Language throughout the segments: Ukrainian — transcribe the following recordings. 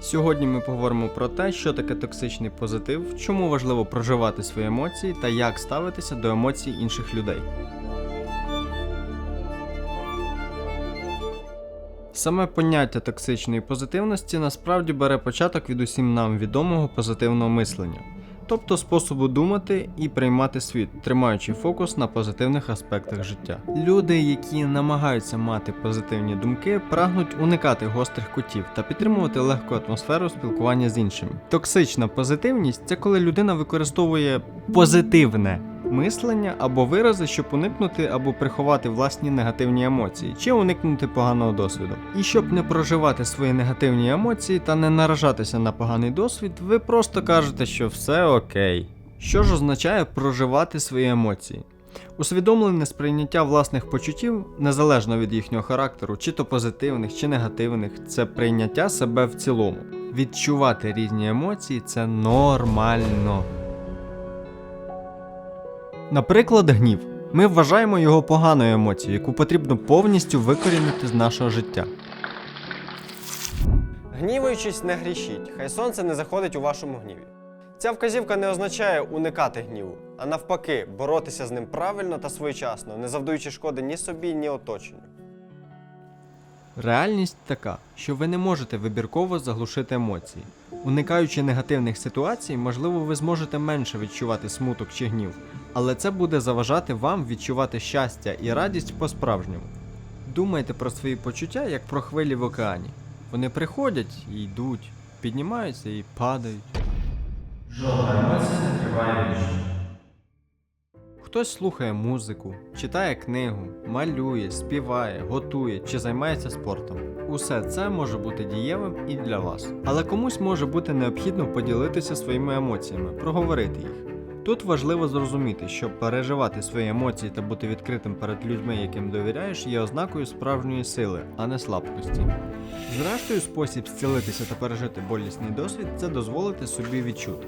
Сьогодні ми поговоримо про те, що таке токсичний позитив, чому важливо проживати свої емоції та як ставитися до емоцій інших людей. Саме поняття токсичної позитивності насправді бере початок від усім нам відомого позитивного мислення, тобто способу думати і приймати світ, тримаючи фокус на позитивних аспектах життя. Люди, які намагаються мати позитивні думки, прагнуть уникати гострих кутів та підтримувати легку атмосферу спілкування з іншими. Токсична позитивність це коли людина використовує позитивне мислення або вирази, щоб уникнути або приховати власні негативні емоції, чи уникнути поганого досвіду. І щоб не проживати свої негативні емоції та не наражатися на поганий досвід, ви просто кажете, що все окей. Що ж означає проживати свої емоції? Усвідомлене сприйняття власних почуттів, незалежно від їхнього характеру, чи то позитивних, чи негативних, це прийняття себе в цілому. Відчувати різні емоції це нормально. Наприклад, гнів. Ми вважаємо його поганою емоцією, яку потрібно повністю викорінити з нашого життя. Гнівуючись, не грішіть, хай сонце не заходить у вашому гніві. Ця вказівка не означає уникати гніву, а навпаки, боротися з ним правильно та своєчасно, не завдаючи шкоди ні собі, ні оточенню. Реальність така, що ви не можете вибірково заглушити емоції. Уникаючи негативних ситуацій, можливо, ви зможете менше відчувати смуток чи гнів, але це буде заважати вам відчувати щастя і радість по-справжньому. Думайте про свої почуття як про хвилі в океані. Вони приходять і йдуть, піднімаються і падають. Жодна емоція не триває вічно. Хтось слухає музику, читає книгу, малює, співає, готує чи займається спортом. Усе це може бути дієвим і для вас. Але комусь може бути необхідно поділитися своїми емоціями, проговорити їх. Тут важливо зрозуміти, що переживати свої емоції та бути відкритим перед людьми, яким довіряєш, є ознакою справжньої сили, а не слабкості. Зрештою, спосіб зцілитися та пережити болісний досвід це дозволити собі відчути.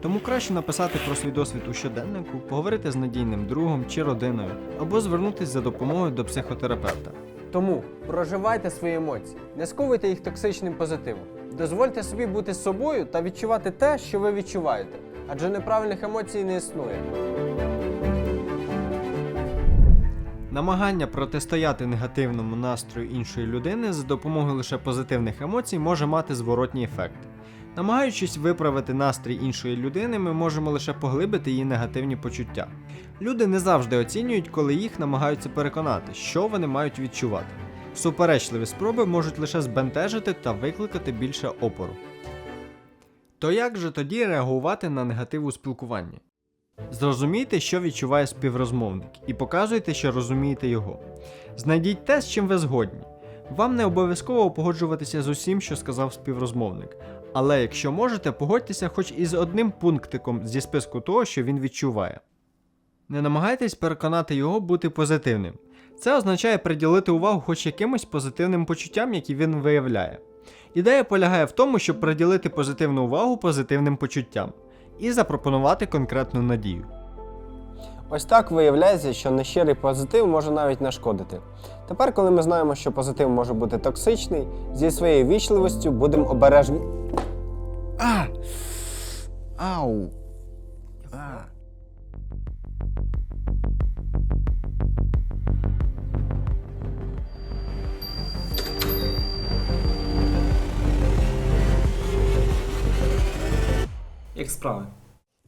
Тому краще написати про свій досвід у щоденнику, поговорити з надійним другом чи родиною, або звернутися за допомогою до психотерапевта. Тому проживайте свої емоції, не сковуйте їх токсичним позитивом. Дозвольте собі бути собою та відчувати те, що ви відчуваєте, адже неправильних емоцій не існує. Намагання протистояти негативному настрою іншої людини за допомогою лише позитивних емоцій може мати зворотній ефект. Намагаючись виправити настрій іншої людини, ми можемо лише поглибити її негативні почуття. Люди не завжди оцінюють, коли їх намагаються переконати, що вони мають відчувати. Суперечливі спроби можуть лише збентежити та викликати більше опору. То як же тоді реагувати на негатив у спілкуванні? Зрозумійте, що відчуває співрозмовник, і показуйте, що розумієте його. Знайдіть те, з чим ви згодні. Вам не обов'язково погоджуватися з усім, що сказав співрозмовник, але якщо можете, погодьтеся хоч із одним пунктиком зі списку того, що він відчуває. Не намагайтесь переконати його бути позитивним. Це означає приділити увагу хоч якимось позитивним почуттям, які він виявляє. Ідея полягає в тому, щоб приділити позитивну увагу позитивним почуттям і запропонувати конкретну надію. Ось так виявляється, що нещирий позитив може навіть нашкодити. Тепер, коли ми знаємо, що позитив може бути токсичний, зі своєю вічливістю будемо обережні. А! Ау! Як справи?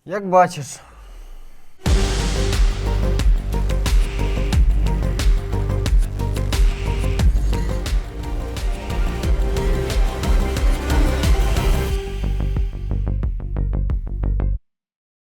Як бачиш.